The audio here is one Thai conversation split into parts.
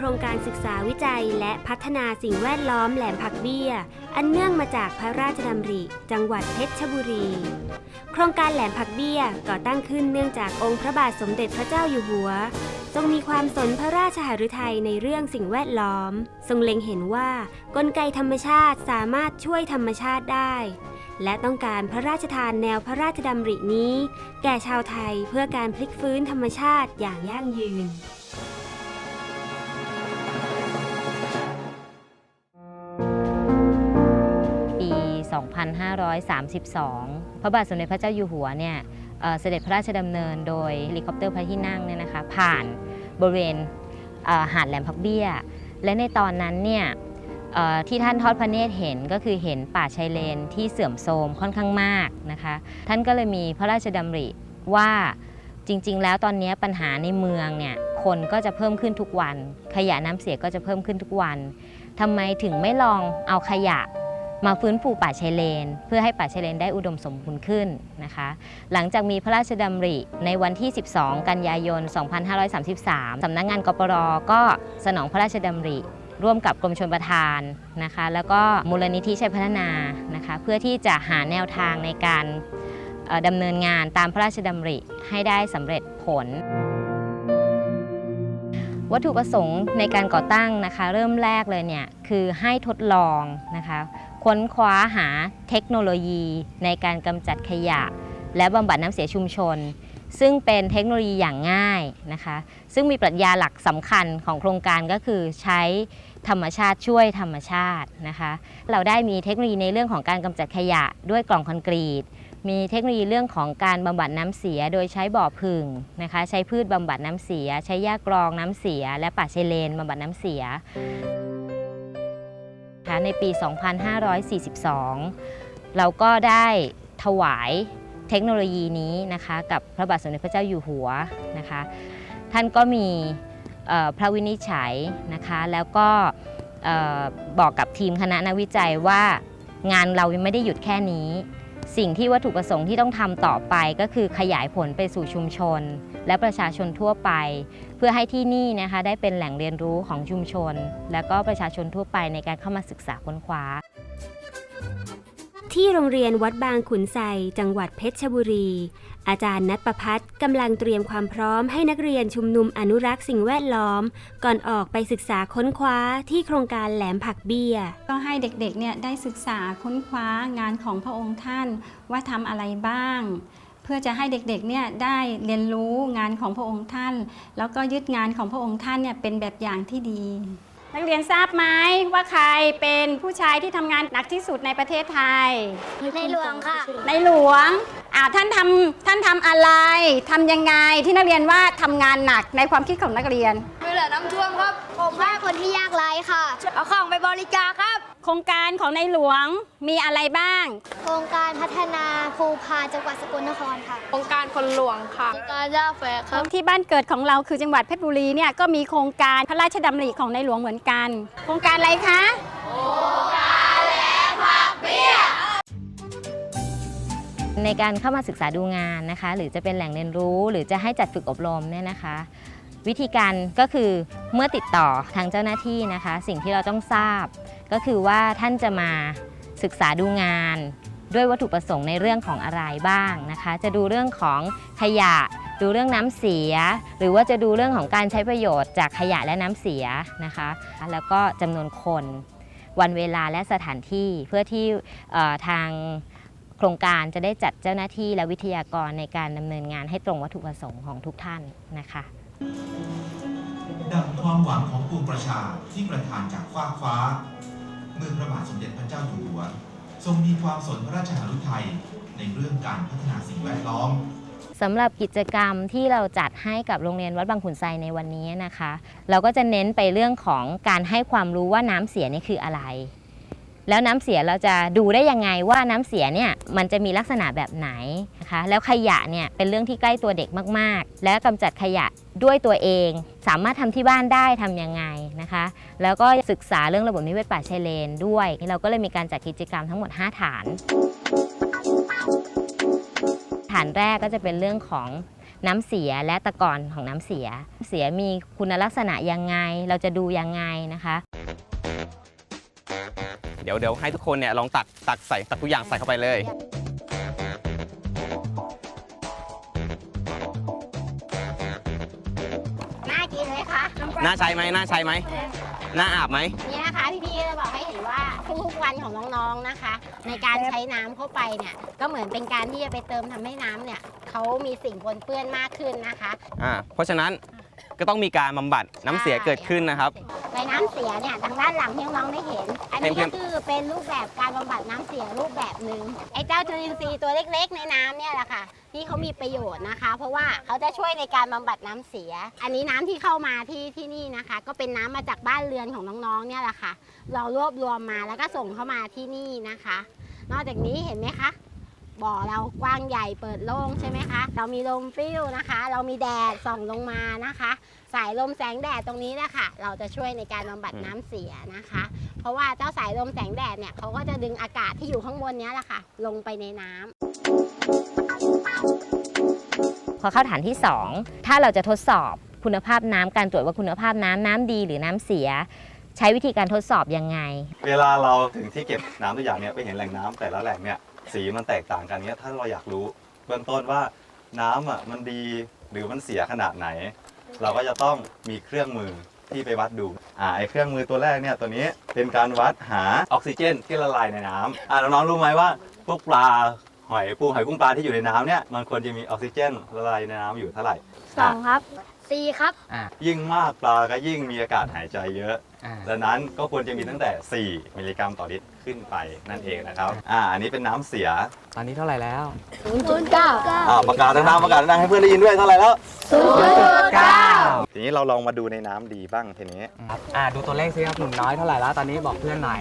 ที่นี่คือโครงการศึกษาวิจัยและพัฒนาสิ่งแวดล้อมแหลมผักเบี้ย อันเนื่องมาจากพระราชดำริ จังหวัดเพชรบุรี โครงการแหลมผักเบี้ยก่อตั้งขึ้นเนื่องจากองค์พระบาทสมเด็จพระเจ้าอยู่หัว ทรงมีความสนพระราชหฤทัยในเรื่องสิ่งแวดล้อม ทรงเล็งเห็นว่ากลไกธรรมชาติสามารถช่วยธรรมชาติได้ และต้องการพระราชทานแนวพระราชดำรินี้ แก่ชาวไทยเพื่อการพลิกฟื้นธรรมชาติอย่างยั่งยืน 2532 พระบาทสมเด็จพระเจ้าอยู่หัวเนี่ยเสด็จพระราชดำเนินโดยเฮลิคอปเตอร์พระที่นั่งเนี่ยนะคะผ่านบริเวณหาดแหลมพักเบี้ย และในตอนนั้นเนี่ยที่ท่านทอดพระเนตรเห็นก็คือเห็นป่าชายเลนที่เสื่อมโทรมค่อนข้างมากนะคะท่านก็เลยมีพระราชดำริว่าจริง ๆ แล้วตอนนี้ปัญหาในเมืองเนี่ยคนก็จะเพิ่มขึ้นทุกวัน ขยะน้ำเสียก็จะเพิ่มขึ้นทุกวันทำไมถึงไม่ลองเอาขยะ มาฟื้นฟูป่าชายเลน เพื่อให้ป่าชายเลนได้อุดมสมบูรณ์ขึ้นนะคะ หลังจากมีพระราชดำริในวันที่ 12 กันยายน 2533 สำนักงงานกปรก็สนองพระราชดำริร่วมกับกรมชลประทานนะคะ แล้วก็มูลนิธิชัยพัฒนานะคะ เพื่อที่จะหาแนวทางในการดำเนินงานตามพระราชดำริให้ได้สำเร็จผล วัตถุประสงค์ในการก่อตั้งนะคะ เริ่มแรกเลยเนี่ยคือให้ทดลองนะคะ ค้นคว้าหาเทคโนโลยีในการกำจัดขยะ และบำบัดน้ำเสียชุมชน ซึ่งเป็นเทคโนโลยีอย่างง่ายนะคะ ซึ่งมีปรัชญาหลักสำคัญของโครงการก็คือใช้ธรรมชาติช่วยธรรมชาตินะคะ เราได้มีเทคโนโลยีในเรื่องของการกำจัดขยะด้วยกล่องคอนกรีต มีเทคโนโลยีเรื่องของการบำบัดน้ำเสียโดยใช้บ่อผึ่งนะคะ ใช้พืชบำบัดน้ำเสีย ใช้หญ้ากรองน้ำเสีย และป่าเชเลนบำบัดน้ำเสีย ในปี 2542 เราก็ได้ถวายเทคโนโลยีนี้นะคะกับพระบาทสมเด็จพระเจ้าอยู่หัวนะคะ ท่านก็มีพระวินิจฉัยนะคะแล้วก็บอกกับทีมคณะนักวิจัยว่างานเรายังไม่ได้หยุดแค่นี้ สิ่งที่วัตถุประสงค์ที่ต้องทำต่อไปก็คือขยายผลไปสู่ชุมชน และประชาชนทั่วไป เพื่อให้ที่นี่นะคะได้เป็นแหล่งเรียนรู้ของชุมชน และก็ประชาชนทั่วไปในการเข้ามาศึกษาค้นคว้า ที่โรงเรียนวัดบางขุนไซจังหวัดเพชรบุรี อาจารย์นัทประพัฒน์กำลังเตรียมความพร้อมให้นักเรียนชุมนุมอนุรักษ์สิ่งแวดล้อม ก่อนออกไปศึกษาค้นคว้าที่โครงการแหลมผักเบี้ย ก็ให้เด็กๆเนี่ยได้ศึกษาค้นคว้างานของพระองค์ท่านว่าทำอะไรบ้าง เพื่อจะให้เด็กๆเนี่ยได้เรียนรู้งานของพระองค์ท่าน แล้วก็ยึดงานของพระองค์ท่านเนี่ยเป็นแบบอย่างที่ดี นักเรียนทราบไหมว่าใครเป็นผู้ชายที่ทำงานหนักที่สุดในประเทศไทย ในหลวงค่ะ ในหลวง อ่าท่านทำท่านทำอะไรทำยังไงที่นักเรียนว่าทำงานหนักในความคิดของนักเรียนเวลาน้ำท่วมครับ ผมว่าคนที่ยากไร้ค่ะ เอาของไปบริจาคครับ โครงการของในหลวงมีอะไรบ้าง โครงการพัฒนาภูพานจังหวัดสกลนครค่ะโครงการคนหลวงค่ะโครงการย่าแฝกครับ ที่บ้านเกิดของเราคือจังหวัดเพชรบุรีเนี่ยก็มีโครงการพระราชดำริของในหลวงเหมือนกัน โครงการอะไรคะ ในการเข้ามาศึกษาดูงานนะคะ หรือจะเป็นแหล่งเรียนรู้ หรือจะให้จัดฝึกอบรมเนี่ยนะคะ วิธีการก็คือเมื่อติดต่อทางเจ้าหน้าที่นะคะ สิ่งที่เราต้องทราบ ก็คือว่าท่านจะมาศึกษาดูงาน ด้วยวัตถุประสงค์ในเรื่องของอะไรบ้างนะคะ จะดูเรื่องของขยะ ดูเรื่องน้ำเสีย หรือว่าจะดูเรื่องของการใช้ประโยชน์จากขยะและน้ำเสียนะคะ แล้วก็จำนวนคนวันเวลาและสถานที่เพื่อที่ทาง โครงการจะได้จัดเจ้าหน้าที่และวิทยากรในการดำเนินงานให้ตรงวัตถุประสงค์ของทุกท่านนะคะดังความหวังของปวงประชาที่ประทานจากฟ้ากฟ้า เมื่อพระบาทสมเด็จพระเจ้าอยู่หัว ทรงมีความสนพระราชหฤทัยในเรื่องการพัฒนาสิ่งแวดล้อมสำหรับกิจกรรมที่เราจัดให้กับโรงเรียนวัดบางขุนไซในวันนี้นะคะ เราก็จะเน้นไปเรื่องของการให้ความรู้ว่าน้ำเสียนี่คืออะไร แล้วน้ำเสียเราจะดูได้ยังไงว่าน้ำเสียเนี่ยมันจะมีลักษณะแบบไหนนะคะแล้วขยะเนี่ยเป็นเรื่องที่ใกล้ตัวเด็กมากๆ และกำจัดขยะด้วยตัวเอง สามารถทำที่บ้านได้ทำยังไงนะคะ แล้วก็ศึกษาเรื่องระบบนิเวศป่าชายเลนด้วย เราก็เลยมีการจัดกิจกรรมทั้งหมด 5 ฐาน ฐานแรกก็จะเป็นเรื่องของน้ำเสียและตะกอนของน้ำเสีย เสียมีคุณลักษณะยังไง เราจะดูยังไงนะคะ เดี๋ยวเดี๋ยวให้ทุกคนเนี่ยลองตักตักใส่ตักทุกอย่างใส่เข้าไปเลย น่ากินไหมคะน่าใช้ไหมน่าใช้ไหมน่าอาบไหมนี่นะคะพี่ๆจะบอกให้เห็นว่าทุกๆวันของน้องๆนะคะ ในการใช้น้ำเข้าไปเนี่ยก็เหมือนเป็นการที่จะไปเติมทำให้น้ำเนี่ยเขามีสิ่งปนเปื้อนมากขึ้นนะคะ อ่าเพราะฉะนั้นก็ต้องมีการบำบัดน้ำเสียเกิดขึ้นนะครับในน้ำเสียเนี่ยทางด้านหลังที่น้องๆได้เห็น อันนี้ก็คือเป็นรูปแบบการบำบัดน้ำเสียรูปแบบหนึ่งไอ้เจ้าจุลินทรีย์ตัวเล็กๆ ในน้ำเนี่ยแหละค่ะที่เขามีประโยชน์นะคะ เพราะว่าเขาจะช่วยในการบำบัดน้ำเสีย อันนี้น้ำที่เข้ามาที่ที่นี่นะคะ ก็เป็นน้ำมาจากบ้านเรือนของน้องๆเนี่ยแหละค่ะ เรารวบรวมมาแล้วก็ส่งเข้ามาที่นี่นะคะ นอกจากนี้เห็นไหมคะ บ่อเรากว้างใหญ่เปิดโล่งใช่ไหมคะ เรามีลมฟิวนะคะ เรามีแดดส่องลงมานะคะ สายลมแสงแดดตรงนี้แหละค่ะเราจะช่วยในการบำบัดน้ำเสียนะคะ เพราะว่าเจ้าสายลมแสงแดดเนี่ยเขาก็จะดึงอากาศที่อยู่ข้างบนเนี้ยแหละค่ะ ลงไปในน้ำ พอเข้าฐานที่ 2 ถ้าเราจะทดสอบคุณภาพน้ำการตรวจว่าคุณภาพน้ำน้ำดีหรือน้ำเสีย ใช้วิธีการทดสอบยังไง เวลาเราถึงที่เก็บน้ำตัวอย่างเนี่ยไปเห็นแหล่งน้ำแต่ละแหล่งเนี่ย สีมันแตกต่างกันเนี่ยถ้าเราอยากรู้เบื้องต้นว่าน้ำอะมันดีหรือมันเสียขนาดไหน เราก็จะต้องมีเครื่องมือที่ไปวัดดูอ่าไอเครื่องมือตัวแรกเนี่ยตัวนี้เป็นการวัดหาออกซิเจนที่ละลายในน้ำอ่าน้องๆรู้ไหมว่าพวกปลาหอยปูหอยกุ้งปลาที่อยู่ในน้ำเนี่ยมันควรจะมีออกซิเจนละลายในน้ำอยู่เท่าไหร่สองครับ สี่ครับยิ่งมากปลาก็ยิ่งมีอากาศหายใจเยอะดังนั้นก็ควรจะมีตั้งแต่ 4 มิลลิกรัมต่อลิตรขึ้นไปนั่นเองนะครับ อ่า อันนี้เป็นน้ำเสีย ตอนนี้เท่าไหร่แล้วศูนย์ศูนย์เก้าอ่าประกาศดังๆประกาศดังๆให้เพื่อนได้ยินด้วยเท่าไหร่แล้วศูนย์ศูนย์เก้าทีนี้เราลองมาดูในน้ำดีบ้างทีนี้อ่าดูตัวเลขสิครับหนุ่มน้อยเท่าไหร่แล้วตอนนี้บอกเพื่อนหน่อย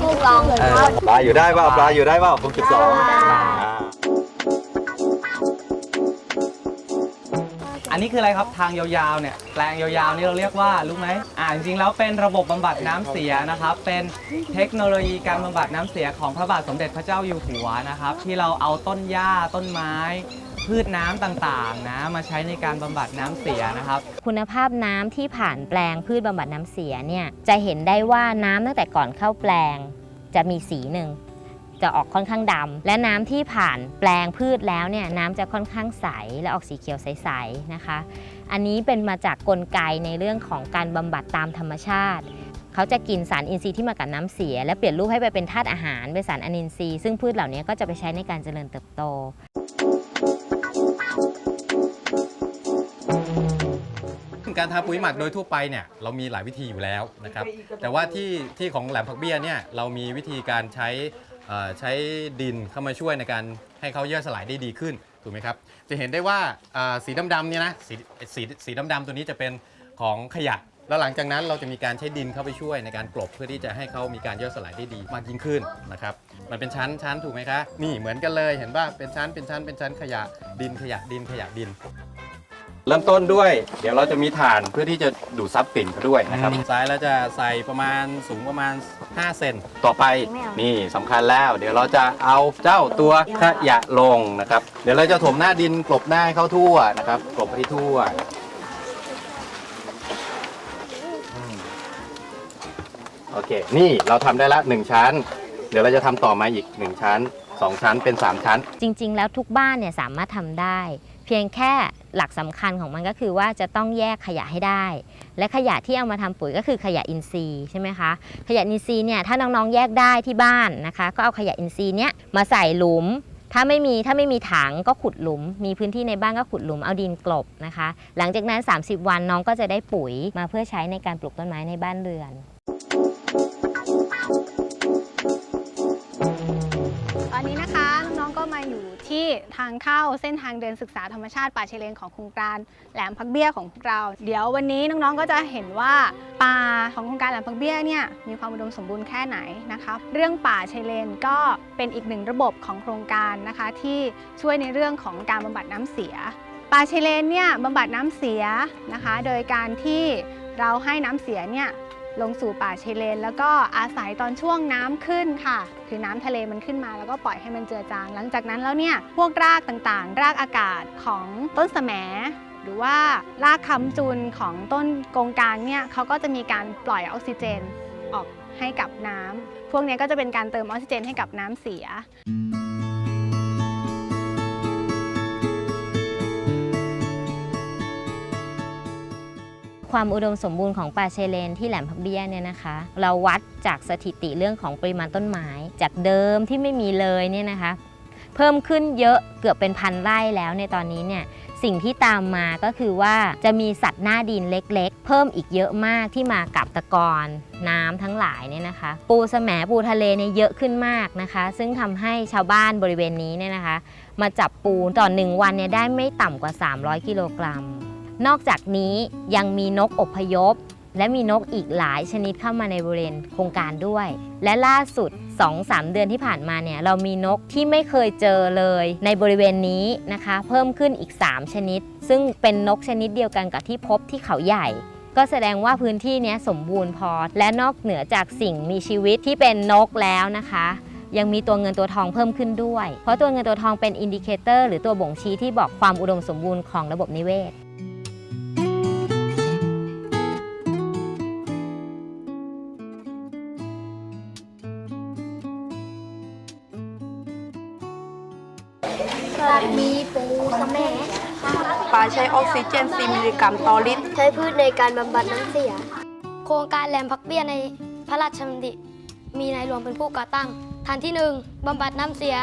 ถูกลอง เออ ปลาอยู่ได้เปล่าปลาอยู่ได้เปล่าหกจุดสองอ่า อันนี้คืออะไรครับทางยาวๆเนี่ยแปลงยาวๆนี่เราเรียกว่ารู้ไหมอ่าจริงๆแล้วเป็นระบบบำบัดน้ำเสียนะครับ เป็นเทคโนโลยีการบำบัดน้ำเสียของพระบาทสมเด็จพระเจ้าอยู่หัวนะครับ ที่เราเอาต้นหญ้าต้นไม้ พืชน้ำต่างๆนะมาใช้ในการบำบัดน้ำเสียนะครับ คุณภาพน้ำที่ผ่านแปลงพืชบำบัดน้ำเสียเนี่ยจะเห็นได้ว่าน้ำตั้งแต่ก่อนเข้าแปลง จะมีสีหนึ่ง จะออกค่อนข้างดำและน้ำที่ผ่านแปลงพืชแล้วเนี่ยน้ำจะค่อนข้างใสและออกสีเขียวใสๆนะคะ อันนี้เป็นมาจากกลไกในเรื่องของการบำบัดตามธรรมชาติเขาจะกินสารอินทรีย์ที่มากับน้ำเสีย และเปลี่ยนรูปให้ไปเป็นธาตุอาหารเป็นสารอนินทรีย์ซึ่งพืชเหล่านี้ก็จะไปใช้ในการเจริญเติบโตการทาปุ๋ยหมักโดยทั่วไปเนี่ยเรามีหลายวิธีอยู่แล้วนะครับแต่ว่าที่ที่ของแหลมผักเบี้ยเนี่ยเรามีวิธีการใช้เอ่อ ใช้ดินเข้ามาช่วยในการให้เขาย่อยสลายได้ดีขึ้นถูกไหมครับ จะเห็นได้ว่าอ่าสีดำๆเนี่ยนะสีสีสีดำๆตัวนี้จะเป็นของขยะแล้วหลังจากนั้นเราจะมีการใช้ดินเข้าไปช่วยในการกลบเพื่อที่จะให้เขามีการย่อยสลายได้ดีมากยิ่งขึ้นนะครับ มันเป็นชั้นชั้นถูกไหมคะ นี่เหมือนกันเลยเห็นป่ะเป็นชั้นเป็นชั้นเป็นชั้นขยะดินขยะดินขยะดิน เริ่มต้นด้วย เดี๋ยวเราจะมีฐานเพื่อที่จะดูดซับกลิ่นเขาด้วยนะครับซ้ายแล้วจะใส่ประมาณสูงประมาณ 5 เซน ต่อไปนี่สำคัญแล้ว เดี๋ยวเราจะเอาเจ้าตัวขยะลงนะครับ เดี๋ยวเราจะถมหน้าดินกลบหน้าให้เขาทั่วนะครับกลบให้ทั่วอืมโอเค นี่เราทำได้ละหนึ่งชั้น เดี๋ยวเราจะทำต่อมาอีกหนึ่งชั้นสองชั้นเป็นสามชั้น จริง ๆ แล้วทุกบ้านเนี่ยสามารถทำได้ เพียงแค่ หลักสำคัญของมันก็คือว่าจะต้องแยกขยะให้ได้ และขยะที่เอามาทำปุ๋ยก็คือขยะอินทรีย์ใช่ไหมคะขยะอินทรีย์เนี่ยถ้าน้องๆแยกได้ที่บ้านนะคะ ก็เอาขยะอินทรีย์เนี้ยมาใส่หลุม ถ้าไม่มีถ้าไม่มีถังก็ขุดหลุม มีพื้นที่ในบ้านก็ขุดหลุมเอาดินกลบนะคะ หลังจากนั้น 30 วันน้องก็จะได้ปุ๋ยมาเพื่อใช้ในการปลูกต้นไม้ในบ้านเรือน องๆก็มาอยู่ที่ทางเข้าเส้นทางเดินศึกษาธรรมชาติป่าชายเลนของโครงการแหลมพักเบี้ยของพวกเรา เดี๋ยววันนี้น้องๆก็จะเห็นว่าป่าของโครงการแหลมพักเบี้ยเนี่ยมีความอุดมสมบูรณ์แค่ไหนนะคะเรื่องป่าชายเลนก็เป็นอีกหนึ่งระบบของโครงการนะคะ ที่ช่วยในเรื่องของการบำบัดน้ำเสียป่าชายเลนเนี่ยบำบัดน้ำเสียนะคะ โดยการที่เราให้น้ำเสียเนี่ย ลงสู่ป่าชายเลน แล้วก็อาศัยตอนช่วงน้ำขึ้นค่ะคือน้ำทะเลมันขึ้นมาแล้วก็ปล่อยให้มันเจือจาง หลังจากนั้นแล้วเนี่ยพวกรากต่างๆ รากอากาศของต้นแสมหรือว่ารากคำจุนของต้นกงกลางเนี่ยเขาก็จะมีการปล่อยออกซิเจนออกให้กับน้ำพวกนี้ก็จะเป็นการเติมออกซิเจนให้กับน้ำเสีย ความอุดมสมบูรณ์ของป่าชายเลนที่แหลมพักเบี้ยเนี่ยนะคะ เราวัดจากสถิติเรื่องของปริมาณต้นไม้ จากเดิมที่ไม่มีเลยเนี่ยนะคะ เพิ่มขึ้นเยอะเกือบเป็นพันไร่แล้วในตอนนี้เนี่ยสิ่งที่ตามมาก็คือว่าจะมีสัตว์หน้าดินเล็ก ๆ เพิ่มอีกเยอะมากที่มากับตะกอนน้ำทั้งหลายเนี่ยนะคะ ปูแสมปูทะเลเนี่ยเยอะขึ้นมากนะคะ ซึ่งทำให้ชาวบ้านบริเวณนี้เนี่ยนะคะ มาจับปูต่อหนึ่งวันเนี่ยได้ไม่ต่ำกว่า 300 กิโลกรัม นอกจากนี้ยังมีนกอพยพ และมีนกอีกหลายชนิดเข้ามาในบริเวณโครงการด้วย และล่าสุด 2-3 เดือนที่ผ่านมาเนี่ยเรามีนกที่ไม่เคยเจอเลยในบริเวณนี้นะคะ เพิ่มขึ้นอีก 3 ชนิด ซึ่งเป็นนกชนิดเดียวกันกับที่พบที่เขาใหญ่ก็แสดงว่าพื้นที่นี้สมบูรณ์พอ และนอกเหนือจากสิ่งมีชีวิตที่เป็นนกแล้วนะคะ ยังมีตัวเงินตัวทองเพิ่มขึ้นด้วย เพราะตัวเงินตัวทองเป็นอินดิเคเตอร์หรือตัวบ่งชี้ที่บอกความอุดมสมบูรณ์ของระบบนิเวศ มีปูสะแหมปลาใช้ออกซิเจน 4 มิลลิกรัมต่อลิตร ใช้พืชในการบำบัดน้ำเสีย โครงการแหลมพักเบี้ยในพระราชดำริมีนายหลวงเป็นผู้ก่อตั้งฐานที่ 1 บำบัดน้ำเสีย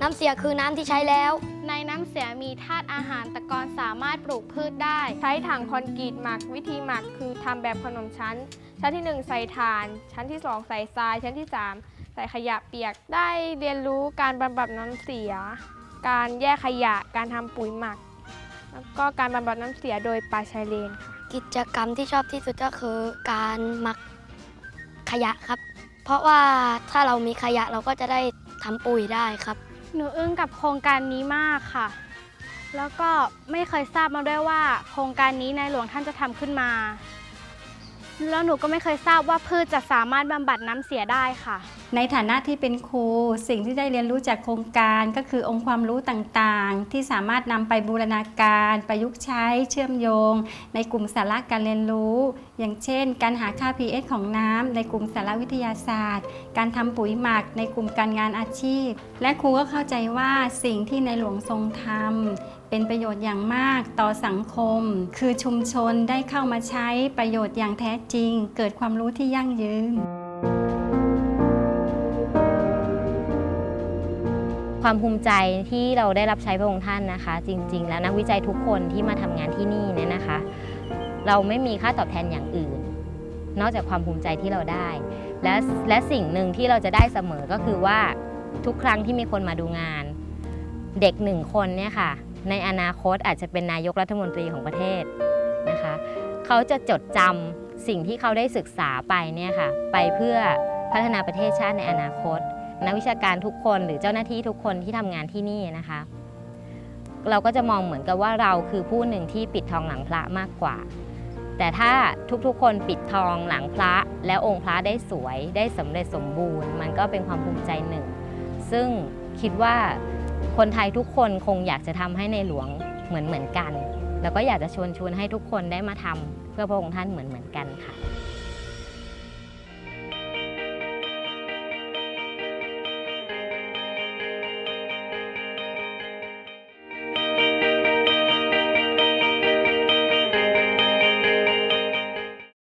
น้ำเสียคือน้ำที่ใช้แล้ว ในน้ำเสียมีธาตุอาหารตะกอนสามารถปลูกพืชได้ ใช้ถังคอนกรีตหมัก วิธีหมักคือทำแบบขนมชั้น ชั้นที่ 1 ใส่ถ่าน ชั้นที่ 2 ใส่ทราย ชั้นที่ 3 ใส่ขยะเปียก ได้เรียนรู้การบำบัดน้ำเสีย การแยกขยะ การทำปุ๋ยหมัก แล้วก็การบำบัดน้ำเสียโดยปลาชายเลนค่ะ กิจกรรมที่ชอบที่สุดก็คือการหมักขยะครับ เพราะว่าถ้าเรามีขยะเราก็จะได้ทำปุ๋ยได้ครับ หนูอึ้งกับโครงการนี้มากค่ะ แล้วก็ไม่เคยทราบมาด้วยว่า โครงการนี้ในหลวงท่านจะทำขึ้นมา แล้วหนูก็ไม่เคยทราบว่าพืชจะสามารถบำบัดน้ำเสียได้ค่ะ ในฐานะที่เป็นครูสิ่งที่ได้เรียนรู้จากโครงการก็คือองค์ความรู้ต่างๆ ที่สามารถนำไปบูรณาการประยุกต์ใช้เชื่อมโยง ในกลุ่มสาระการเรียนรู้ อย่างเช่น การหาค่า pH ของน้ำในกลุ่มสาระวิทยาศาสตร์ การทำปุ๋ยหมักในกลุ่มการงานอาชีพ และครูก็เข้าใจว่าสิ่งที่ในหลวงทรงทำ เป็นประโยชน์อย่างมากต่อสังคม คือชุมชนได้เข้ามาใช้ประโยชน์อย่างแท้จริง เกิดความรู้ที่ยั่งยืน ความภูมิใจที่เราได้รับใช้พระองค์ท่านนะคะ จริง ๆ แล้วนักวิจัยทุกคนที่มาทำงานที่นี่เนี่ยนะคะ เราไม่มีค่าตอบแทนอย่างอื่น นอกจากความภูมิใจที่เราได้ และและสิ่งหนึ่งที่เราจะได้เสมอก็คือว่าทุกครั้งที่มีคนมาดูงาน เด็กหนึ่งคนเนี่ยค่ะ ในอนาคตอาจจะเป็นนายกรัฐมนตรีของประเทศนะคะเขาจะจดจำสิ่งที่เขาได้ศึกษาไปเนี่ยค่ะไปเพื่อพัฒนาประเทศชาติในอนาคต นักวิชาการทุกคนหรือเจ้าหน้าที่ทุกคนที่ทำงานที่นี่นะคะ เราก็จะมองเหมือนกับว่าเราคือผู้หนึ่งที่ปิดทองหลังพระมากกว่า แต่ถ้าทุกๆ คนปิดทองหลังพระ แล้วองค์พระได้สวยได้สำเร็จสมบูรณ์ มันก็เป็นความภูมิใจหนึ่ง ซึ่งคิดว่า คนไทยทุกคนคงอยากจะทำให้ในหลวงเหมือนเหมือนๆกัน แล้วก็อยากจะชวนชวนให้ทุกคนได้มาทำเพื่อพระองค์ท่านเหมือนเหมือนๆกันค่ะ